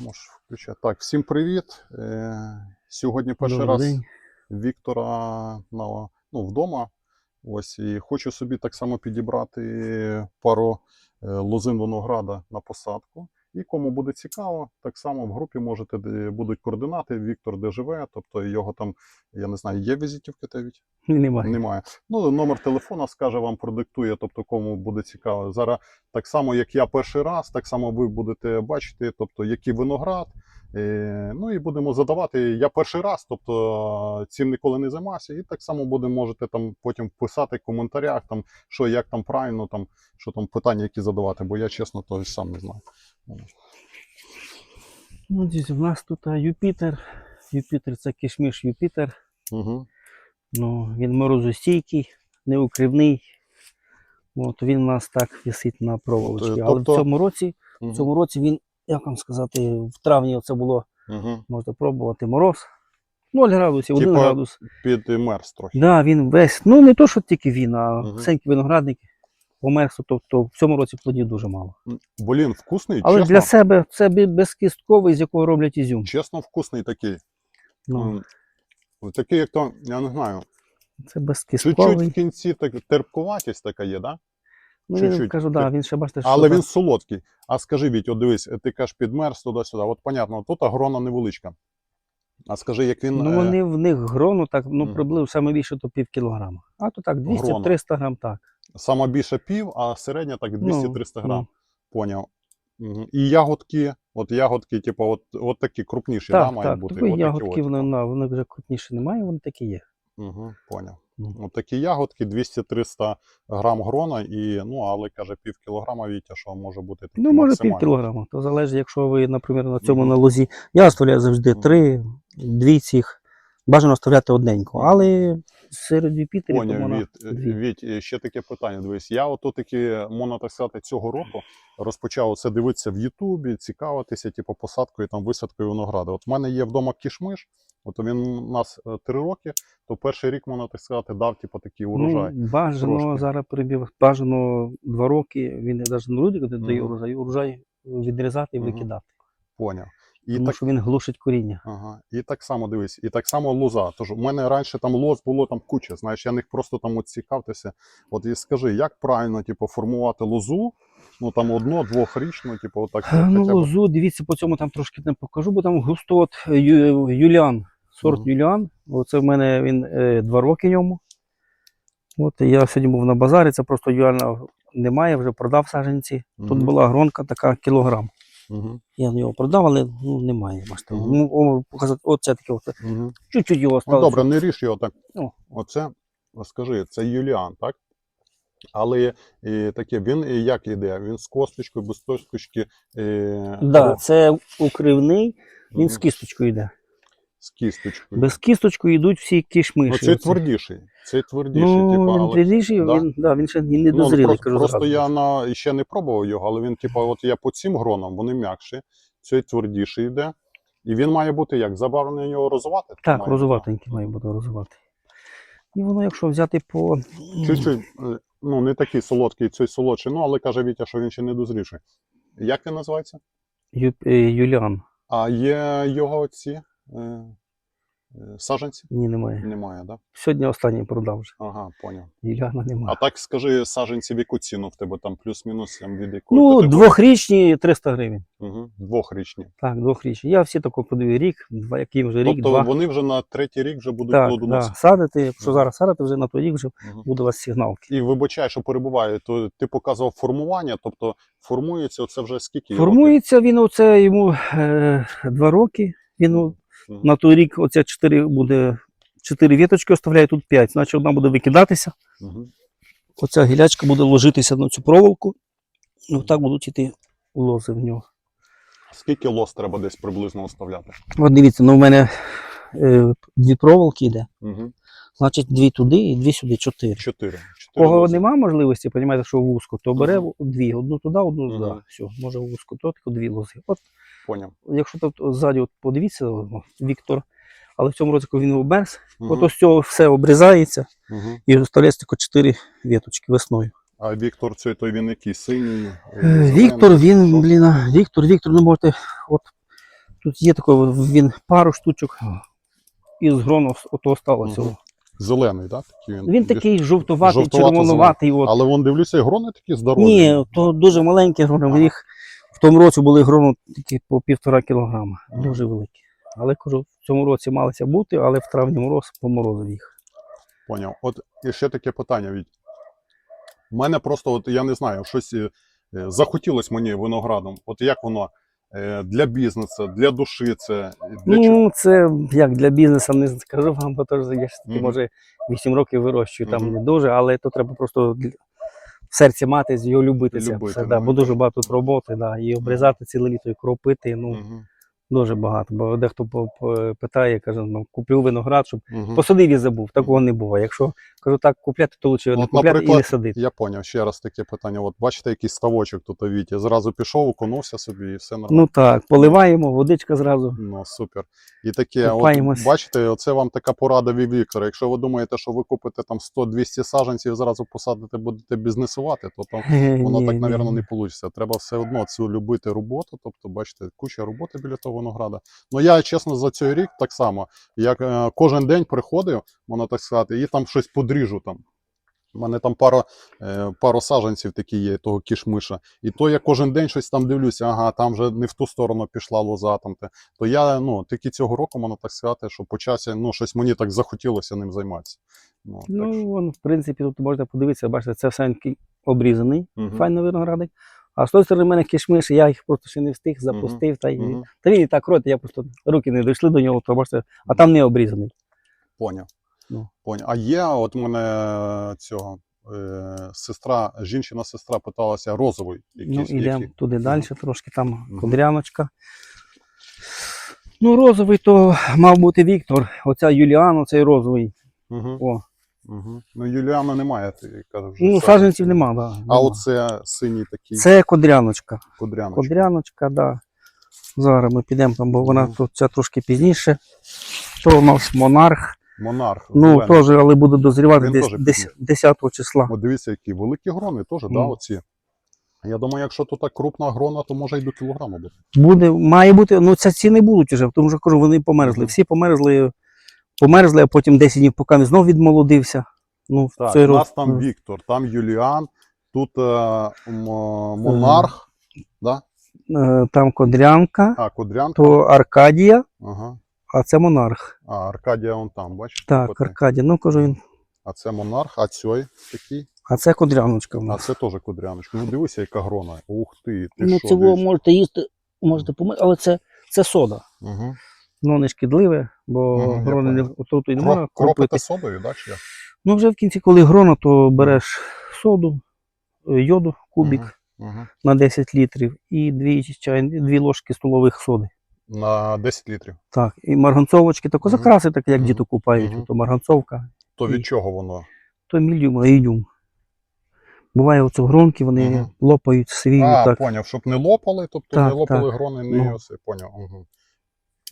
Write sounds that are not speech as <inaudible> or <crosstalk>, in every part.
можеш включати. Так, всім привіт. Е, сьогодні перший Добрий раз день. Віктора на, ну, вдома. Ось, і хочу собі так само підібрати пару е, лозин винограда на посадку. І кому буде цікаво, так само в групі можете, будуть координати, Віктор де живе, тобто його там, я не знаю, є візитівки навіть? Немає. Немає. Ну, номер телефона скаже вам, продиктує, тобто кому буде цікаво. Зараз так само, як я перший раз, так само ви будете бачити, тобто, який виноград. Е, ну і будемо задавати. Я перший раз, тобто цим ніколи не займався. І так само буде, можете там потім писати в коментарях, там, що як там правильно, там, що там питання, які задавати, бо я чесно то сам не знаю. Ну, дивіться, в нас тут Юпітер. Юпітер це кишміш Юпітер. Угу. Ну, він морозостійкий, неукривний. От він у нас так висить на проволочці. Тобто- Але в цьому році, в Угу. цьому році він, як вам сказати, в травні це було, Угу. можна пробувати, мороз. 0 градусів, 1 Типа- градус. Підмерз трохи. Да, він весь, ну не то, що тільки він, а Мгм. всенький виноградник померз, тобто в цьому році плодів дуже мало. Блін, вкусний, Але чесно, для себе це безкістковий, з якого роблять ізюм. чесно вкусний такий. Ну, Такий, як то, я не знаю, це чуть-чуть в кінці так, терпкуватість така є, да? Ну, він, чуть-чуть. кажу, да, він ще бачите, що але він солодкий. А скажи, Віть, от дивись, ти кажеш підмерз туди-сюди. От понятно, тут грона невеличка. А скажи, як він. Ну, е, вони в них грону так, ну, Мгм. приблизно саме більше то пів кілограма. А то так, 200-300 грам, так. Сама більше пів, а середня так 200-300 грам. ну. Поняв. Мгм. І ягодки, от ягодки, типу, от, от такі крупніші, да, Так, мають так, бути. такі от такі ягодки, от, вони, типу. на, вони вже крупніше немає, вони такі є. Угу, поняв. Ну. От такі ягодки, 200-300 грам грона, і, ну, але каже, пів кілограма Вітя, що може бути таке Ну, може пів кілограма. То залежить, якщо ви, наприклад, на цьому Мгм. на лозі. Я оставляю завжди три, дві цих. Бажано оставляти одненьку. Але серед Юпітерів то Поняв, вона Віт, е. Віть, е, ще таке питання. Дивись, я ото таки, можна так сказати, цього року розпочав це дивитися в Ютубі, цікавитися, типу, посадкою там висадкою винограду. От в мене є вдома кішмиш, от він у нас е, три роки, то перший рік, можна так сказати, дав типу, такий урожай. Ну, бажано трошки. зараз прибіг, бажано два роки, він навіть не люди, дає Мгм. урожай, урожай відрізати і викидати. Поняв. І Тому так, що він глушить коріння. ага, і так само дивись, і так само лоза. Тож у мене раніше там лоз було там куча, знаєш, я них просто там от цікавтеся. От і скажи, як правильно типу, формувати лозу? Ну там одно, двохрічну, типу, отак. Ну, хоча б. лозу, дивіться, по цьому там трошки не покажу, бо там густот Ю- Юліан, сорт Мгм. Юліан. Оце в мене він е, два роки йому. От я сьогодні був на базарі, це просто Юліана немає, вже продав саджанці. Тут Мгм. була гронка така кілограм. Угу. Я його продав, але ну, немає. Бачите. Мгм. Ну, о, показати, оце таке, оце. Угу. чуть-чуть його Ну добре, не ріж його так. Ну. Оце, скажи, це Юліан, так? Але і, таке, він і як іде? Він з косточкою, без косточки. Е, Да, це укривний, він з кісточкою йде. з кісточкою. Без кісточкою йдуть всі Ну, кішмиші. цей оці. твердіший. Цей твердіший, Ну, типу, він але... твердіший, Да? він, да, він ще не Ну, просто, кажу просто зразу. я на, ще не пробував його, але він, типу, от я по цим гронам, вони м'якші, цей твердіший йде. І він має бути як? Забарвлення його розувати? Так, розуватенький має бути розувати. І воно, якщо взяти по. Чуть-чуть, е, ну не такий солодкий, цей солодший, ну але каже Вітя, що він ще не дозрівший. Як він називається? Ю- е, Юліан. А є його ці е, е. Ні, немає. Немає. Да? Сьогодні останній продав вже. Ага, поняв. Юліана А так скажи, саджанці в яку ціну в тебе там плюс-мінус від якої Ну, категорії? двохрічні 300 гривень. Угу. Двохрічні. Так, двохрічні. Я всі тако подаю рік, два, який вже рік, тобто два. вони вже на третій рік вже будуть Так, да. плодоносити. садити, якщо зараз садити, вже на той рік вже Мгм. буде у вас сигналки. І вибачай, що перебуває, то ти показував формування, тобто формується це вже скільки? років? Формується він, оце йому е, два роки. Він ну, на той рік оце чотири буде. Чотири віточки оставляє, тут п'ять. Значить, одна буде викидатися. Мгм. Оця гілячка буде ложитися на цю проволоку. І отак будуть іти лози в нього. Скільки лос треба десь приблизно оставляти? От дивіться, ну в мене е, дві проволоки йде. Угу. Значить, дві туди і дві сюди, чотири. Чотири. Чотири Кого лози. нема можливості, розумієте, що вузько, то бере Мгм. дві, одну туди, одну туди. Мгм. Все, може вузько, то дві лози. От Поняв. якщо тут ззаді от подивіться, Віктор, але в цьому році, коли він обмерз, Мгм. от ось цього все обрізається Мгм. і залишається тільки чотири віточки весною. А Віктор, цей той він який синій? е, Віктор, він, що? блін, Віктор, Віктор, не можете, от Тут є такий, він пару штучок із грону ото сталося. Мгм. Зелений, так? Такий він, Він такий жовтуватий, червонуватий. От. Але вон дивлюся, грони такі здорові. Ні, то дуже маленькі грони. Ага. Їх в тому році були грону тільки по півтора кілограма. Дуже великі. Але кажу, в цьому році малися бути, але в травні мороз поморозив їх. Поняв. От і ще таке питання від. У мене просто, от я не знаю, щось е, захотілось мені виноградом. От як воно е, для бізнесу, для душі це для чого? ну, це як для бізнесу, не скажу вам, бо то ж я ж таки, Мгм. може, 8 років вирощую, там Мгм. не дуже, але то треба просто для- в серці мати, його любити. Це Любити, все, ну, да, бо дуже багато роботи, да, і обрізати ціле літо, і кропити, ну, Мгм. Дуже багато. Бо дехто питає, каже, ну, купив виноград, щоб Мгм. посадив і забув. Такого не буває. Якщо кажу так, купляти, то лучше не купляти і не садити. Я поняв, ще раз таке питання. От бачите, якийсь ставочок тут Віті. Зразу пішов, окунувся собі і все нормально. Ну так, поливаємо, водичка зразу. Ну, супер. І таке, от, бачите, оце вам така порада від Віктора. Якщо ви думаєте, що ви купите там 100-200 саджанців і зразу посадите, будете бізнесувати, то там воно Ні, так, ні, навірно, ні. не вийде. Треба все одно цю любити роботу. Тобто, бачите, куча роботи біля того винограда. Ну я чесно за цей рік так само, як е, кожен день приходив, можна так сказати, і там щось подріжу там. У мене там пара, е, пару саджанців такі є, того кішмиша. І то я кожен день щось там дивлюся, ага, там вже не в ту сторону пішла лоза. Там, те. То я ну, тільки цього року, можна так сказати, що по часі ну, щось мені так захотілося ним займатися. Ну, так Ну, що, вон, в принципі, тут можна подивитися, бачите, це все обрізаний, мгм, файний виноградик. А з тої сторони в мене кишмиш, я їх просто ще не встиг, запустив. Та, й... мгм. та він і так рот, я просто руки не дійшли до нього, то бачите, а там не обрізаний. Поняв. Ну. Поняв. А є, от мене цього е, сестра, жінчина-сестра питалася розовий. Ну, Якийсь, йдемо який? туди далі, трошки там Мгм. кудряночка. Ну, розовий то мав бути Віктор. Оця Юліан, оцей розовий. Угу. О, Угу. Ну, Юліана немає, ти кажеш. вже ну, саджанців. саджанців нема, да, А оце синій такий Це кудряночка. кудряночка. Кодряночка, да. Зараз ми підемо там, бо вона тут ця трошки пізніше. То у нас монарх. Монарх. Ну, теж, але буде дозрівати Він десь десь пізніше. 10 числа. От дивіться, які великі грони теж, да, Ну. оці. Я думаю, якщо тут так крупна грона, то може й до кілограма буде. Буде, має бути, ну це ці не будуть вже, тому що кажу, вони померзли. Мгм. Всі померзли, померзли, а потім 10 днів, поки він знов відмолодився. Ну, Так, цей у нас роз- там Віктор, там Юліан, тут е, м- Монарх, да? е, там кодрянка, а, Кудрянка. то Аркадія, Ага. а це монарх. А, Аркадія он там, бачиш? Так, коти. Аркадія. Ну кажу він. А це монарх, а цей такий, А це кодряночка в а нас. це теж кудряночка. Ну дивися, яка грона. Ух ти, ти Ну, що, ви дивись. можете їсти, можете помити, але це, це сода. Угу. Воно не шкідливе, бо я грони не отруту і не можна кропити. содою, да, чи як? Ну вже в кінці, коли грона, то береш соду, е, йоду, кубік Мгм, мгм. на 10 літрів і дві, чайні, дві ложки столових соди. На 10 літрів. Так, і марганцовочки, тако Мгм. закраси, так як Мгм. діти купають, Мгм. то марганцовка, То І- від чого воно? то мільйум, а ідюм. Буває оце гронки, вони Мгм. лопають свій А, так. поняв, щоб не лопали, тобто Так, не лопали так. грони, не Ну. оси, поняв. Угу.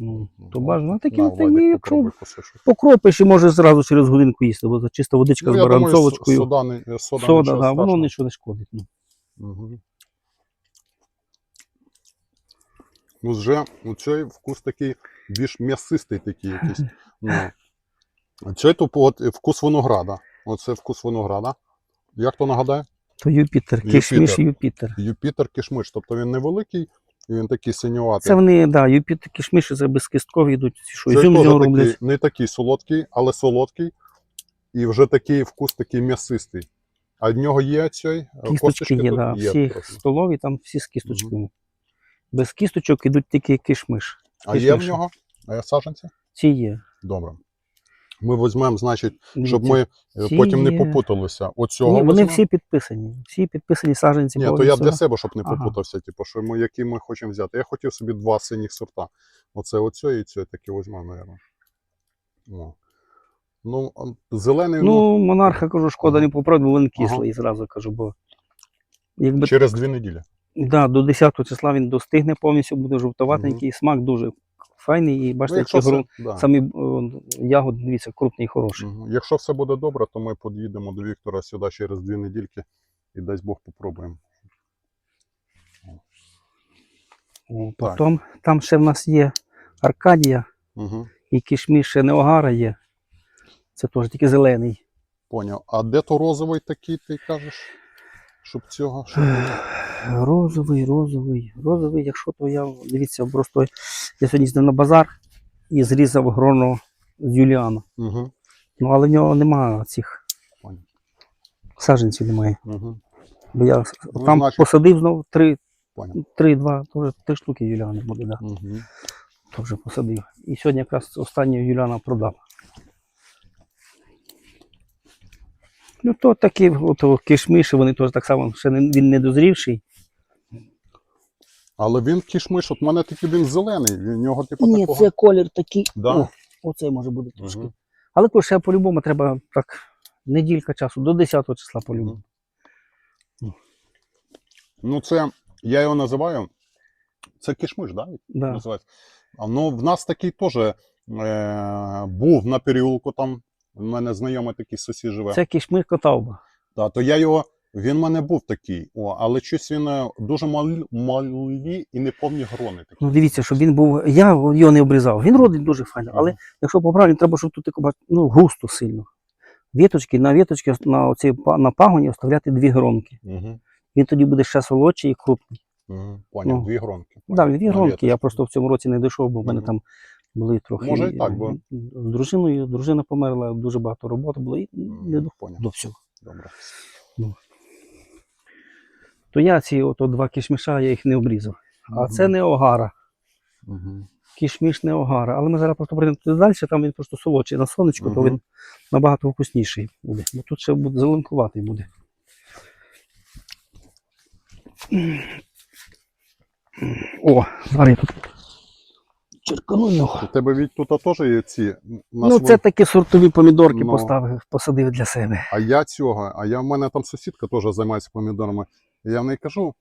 Ну, то бажано. А такі от якщо покропиш і може зразу через годинку їсти, бо це чиста водичка з Ну, я думаю, сода, не, сода, Сода, да, воно нічого не шкодить. Ну. Угу. Ну, вже ну, цей вкус такий більш м'ясистий такий якийсь. <laughs> Ну. Цей то от, вкус винограда. Оце вкус винограда. Як то нагадає? То Юпітер, кишміш Юпітер. Юпітер кишмиш. Тобто він невеликий і він такий синюватий. Це вони, да, Юпітер, кишміші, це безкісткові йдуть, що ізюм з теж нього такий, не такий солодкий, але солодкий. І вже такий вкус такий м'ясистий. А в нього є цей е, Кісточки косточки є, тут? да, всі трохи. столові, там всі з кісточками. Без кісточок ідуть тільки кишмиш. А є в кишмиш. нього е, саджанці? Ці є. Добре. Ми візьмемо, значить, щоб ми е, ці потім не попуталися. Оцього Ні, вони візьмемо? всі підписані. Всі підписані саджанці. Ні, то я для себе, щоб не Ага. попутався, типу, що ми, які ми хочемо взяти. Я хотів собі два синіх сорта. Оце оцей і цей таки візьмемо, мабуть. О. Ну, зелений, ну, Ну, монарха, кажу, шкода не попробую, бо він Ага. кислий, зразу кажу, бо якби через дві неділі. да, до 10 числа він достигне повністю, буде жовтоватенький, смак дуже файний, і бачите, Ну, якщо грунт, да. самі о, ягод, дивіться, крупний і хороший. Мгм. Якщо все буде добре, то ми під'їдемо до Віктора сюди через дві недільки і дасть Бог попробуємо. О, Потім там ще в нас є Аркадія, Угу. і кішміш ще Неогара є. Це теж тільки зелений. Поняв. А де то розовий такий, ти кажеш? Щоб цього. Щоб... Розовий, розовий, розовий, якщо то я, дивіться, просто я сьогодні їздив на базар і зрізав гроно з Юліана. Угу. Ну, але в нього немає цих Поняв. саджанців немає. Угу. Бо я Ну, там значить- посадив знову три, три-два, три штуки Юліана буде, да. Угу. Теж посадив. І сьогодні якраз останнього Юліана продав. Ну, то такі от, кишміші, вони теж так само, ще не, він не дозрівший. Але він кішмиш, от в мене такий він зелений. В нього типу Ні, такого. це колір такий. Да? О, оце може бути трошки. Мгм. Але то ще по-любому треба так неділька часу, до 10 числа по-любому. Ну, це я його називаю. Це кішмиш, да? Да. називається. Ну, в нас такий теж е, був на переулку там. У мене знайомий такий сусід живе. Це кішмир котавба. Да, то я його. Він в мене був такий, о, але щось він е, дуже малі, малі і неповні грони такі. Ну дивіться, щоб він був. Я його не обрізав. Він родить дуже файно, але Мгм. якщо по правилі, треба, щоб тут ну, густо сильно. Віточки, на віточки на, оцій, па- на пагоні оставляти дві гронки. Угу, Він тоді буде ще солодший і крупний. угу, поняв, Ну, дві гронки. Так, да, дві гронки. Я просто в цьому році не дійшов, бо в мене там були трохи. Може і так, бо- З дружиною, дружина померла, дуже багато роботи було і не до, Поняв. до всього. Добре. То я ці ото два кішміша, я їх не обрізав. А Мгм. це не огара. Угу. Кішміш не огара. Але ми зараз просто прийдемо туди далі, там він просто солодший на сонечку, то він набагато вкусніший буде. Бо тут ще буде зеленкуватий буде. О, зараз я тут черкану його. У тебе від тут теж є ці. на Ну, свої- це такі сортові помідорки Ну. поставив, посадив для себе. А я цього, а я в мене там сусідка теж займається помідорами. Я в неї кажу: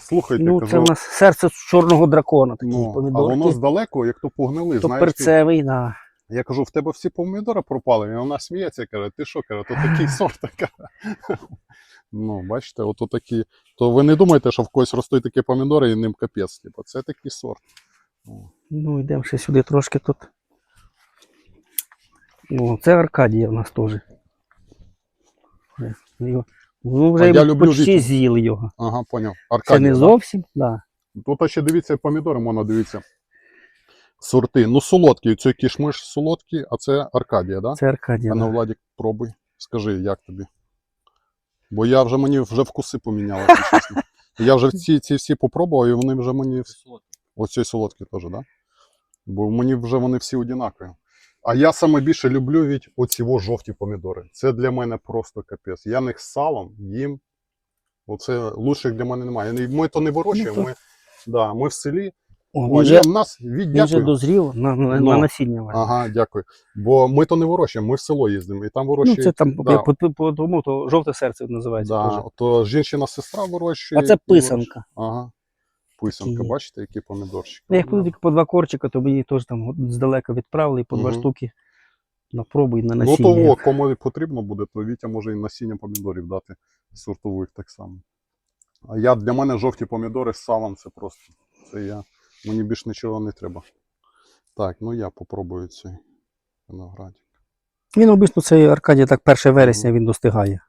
слухайте, Ну, кажу, це в нас серце чорного дракона, такі ну, а воно здалеку, як то погнили. то знаєш, ти- перцевий, да. Я кажу, в тебе всі помідори пропали. І вона сміється, каже, ти що, каже, то такий <laughs> сорт. Ну, бачите, от такі. То ви не думаєте, що в когось ростуть такі помідори і ним капець. Типу, це такий сорт. Ну, йдемо ще сюди трошки тут. О, це Аркадія в нас теж. Вже Ну, А вже я люблю почти Вітю. з'їли його. Ага, поняв. Це Аркадія. не да? зовсім, да. Тут ще дивіться помідори, можна дивіться. Сорти. Ну, солодкі. Цей кішмиш солодкий, а це Аркадія, так? Да? Це Аркадія. А ну, да. Владик, пробуй. Скажи, як тобі? Бо я вже мені вже вкуси поміняли, чесно. Я вже ці, ці всі попробував, і вони вже мені. Вс- Оці солодкі теж? Да? Бо мені вже вони всі однакові. А я саме більше люблю від оці во жовті помідори. Це для мене просто капець. Я них з салом їм. Оце лучших для мене немає. Ми то не вирощуємо. Ну, Ми, да, ми в селі. О, О, я, вже, в нас від він вже дозрів на, на, Ну, на насіння. Ага, дякую. Бо ми то не вирощуємо, ми в село їздимо, і там Ну, це там да, по, по, по тому, то жовте серце називається. Да, То жінчина сестра вирощує. А це писанка. Ага. Писанка, є. бачите, які помідорчики. Ну, Як будуть по два корчика, то мені теж там здалека відправили і по два Мгм. штуки на пробу і на Ну насіння. то о, кому потрібно буде, то Вітя може і насіння помідорів дати сортових так само. А я для мене жовті помідори з салом це просто. Це я. Мені більш нічого не треба. Так, ну я попробую цей виноградик. Він обично цей Аркадій так 1 вересня він достигає.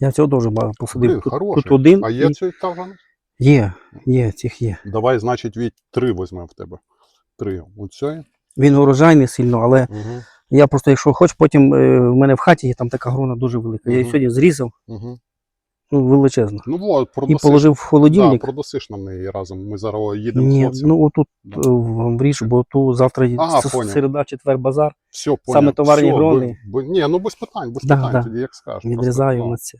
Я цього дуже багато посадив. Блін, тут, хороший. тут один. А є і- цей тавган? Є, є, цих є. Давай, значить, від три візьмемо в тебе. Три. Оцей. Він урожайний сильно, але Угу. я просто, якщо хоч, потім е, в мене в хаті є там така грона дуже велика. Я її сьогодні зрізав, Угу. ну величезна. Ну, от, І положив в Да, холодильник. продосиш нам неї разом. Ми зараз їдемо з Ні, хлопцем. ну отут Да. е, в вріж, бо ту завтра Ага, с- середа, четвер, базар. Все, поняв. саме товарні Все, грони. бо- бо- ні, ну без питань, без Да, питань, да. тоді як скажеш. Відрізаю на це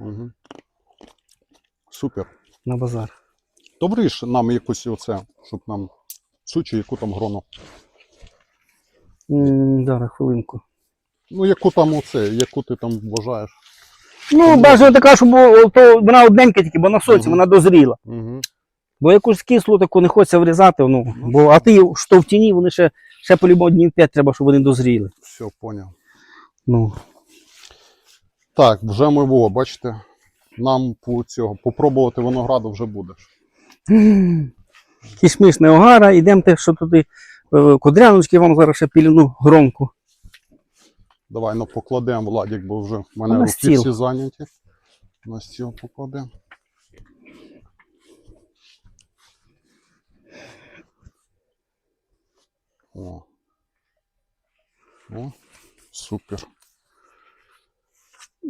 Угу. Супер. На базар. Добре ж нам якусь оце, щоб нам цю чи яку там грону. М, Зараз хвилинку. Ну, яку там оце, яку ти там вважаєш. Ну, бажано така, щоб то вона одненька тільки, бо на сонці Мгм. вона дозріла. Угу. Бо якусь кислу таку не хочеться врізати, ну, бо, а ти що в тіні, вони ще, ще по-любому днів 5 треба, щоб вони дозріли. Все, поняв. Ну, Так, вже ми во, бачите, нам по цього попробувати винограду вже будеш. Кішмиш не огара, ідемте, що туди е, кудряночки вам зараз ще пільну громку. Давай ну, покладемо, Владик, бо вже в мене На руки стіл. всі зайняті. На стіл покладемо. О. О, супер.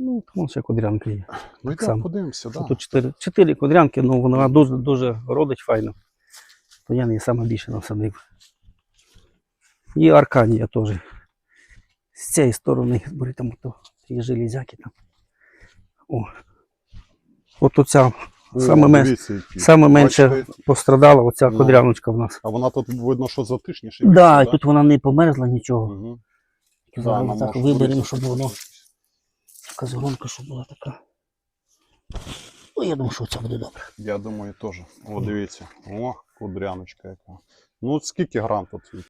Ну, там ще кудрянки є. Ну само. подивимося, да. Тут чотири, чотири кудрянки, ну вона дуже, дуже родить файно. То я не саме більше насадив. І арканія теж. З цієї сторони, бери там то, ті железяки там. О. От оця О, саме мен- саме менше Бачите? пострадала оця Ну. кудряночка в нас. А вона тут видно, що затишніше. Так, да, і тут вона не померзла нічого. Угу. Зараз так виберемо, щоб воно. Така згронка, щоб була така. Ну, я думаю, що це буде добре. Я думаю, теж. О, дивіться. О, кудряночка яка. Ну, скільки грам тут?